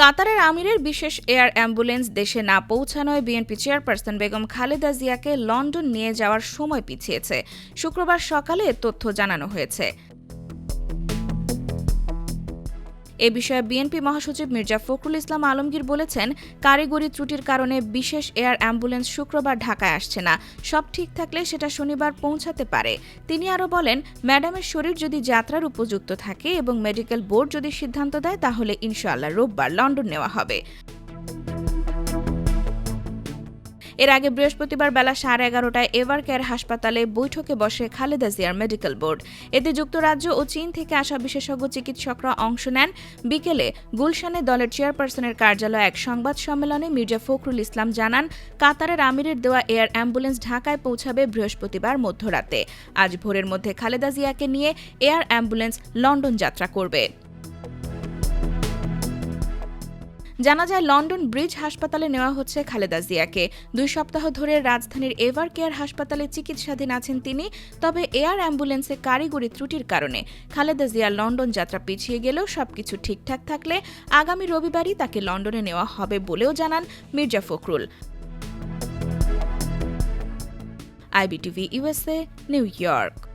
কাতারের আমিরের বিশেষ এয়ার অ্যাম্বুলেন্স দেশে না পৌঁছানোয় বিএনপি চেয়ারপারসন বেগম খালেদা জিয়াকে লন্ডন নিয়ে যাওয়ার সময় পিছিয়েছে। শুক্রবার সকালে তথ্য জানানো হয়েছে। এ বিষয়ে বিএনপি মহাসচিব মির্জা ফখরুল ইসলাম আলমগীর বলেছেন, কারিগরি ত্রুটির কারণে বিশেষ এয়ার অ্যাম্বুলেন্স শুক্রবার ঢাকায় আসছে না। সব ঠিক থাকলে সেটা শনিবার পৌঁছাতে পারে। তিনি আরও বলেন, ম্যাডামের শরীর যদি যাত্রার উপযুক্ত থাকে এবং মেডিকেল বোর্ড যদি সিদ্ধান্ত দেয়, তাহলে ইনশাআল্লাহ রোববার লন্ডন নেওয়া হবে। এর আগে বৃহস্পতিবার বেলা সাড়ে এগারোটায় এভার কেয়ার হাসপাতালে বৈঠকে বসে খালেদা জিয়ার মেডিকেল বোর্ড। এতে যুক্তরাজ্য ও চীন থেকে আসা বিশেষজ্ঞ চিকিৎসকরা অংশ নেন। বিকেলে গুলশানে দলের চেয়ারপারসনের কার্যালয়ে এক সংবাদ সম্মেলনে মির্জা ফখরুল ইসলাম জানান, কাতারের আমিরের দেওয়া এয়ার অ্যাম্বুলেন্স ঢাকায় পৌঁছাবে বৃহস্পতিবার মধ্যরাতে। আজ ভোরের মধ্যে খালেদা জিয়াকে নিয়ে এয়ার অ্যাম্বুলেন্স লন্ডন যাত্রা করবে। জানা যায় লন্ডন ব্রিজ হাসপাতালে নেওয়া হচ্ছে খালেদা জিয়াকে। দুই সপ্তাহ ধরে রাজধানীর এভার কেয়ার হাসপাতালে চিকিৎসাধীন আছেন তিনি, তবে এয়ার অ্যাম্বুলেন্সে কারিগরি ত্রুটির কারণে খালেদা জিয়া লন্ডন যাত্রা পিছিয়ে গেলেও সবকিছু ঠিকঠাক থাকলে আগামী রবিবারই তাকে লন্ডনে নেওয়া হবে বলেও জানান Mirza Fakhrul. IBTV USA New York.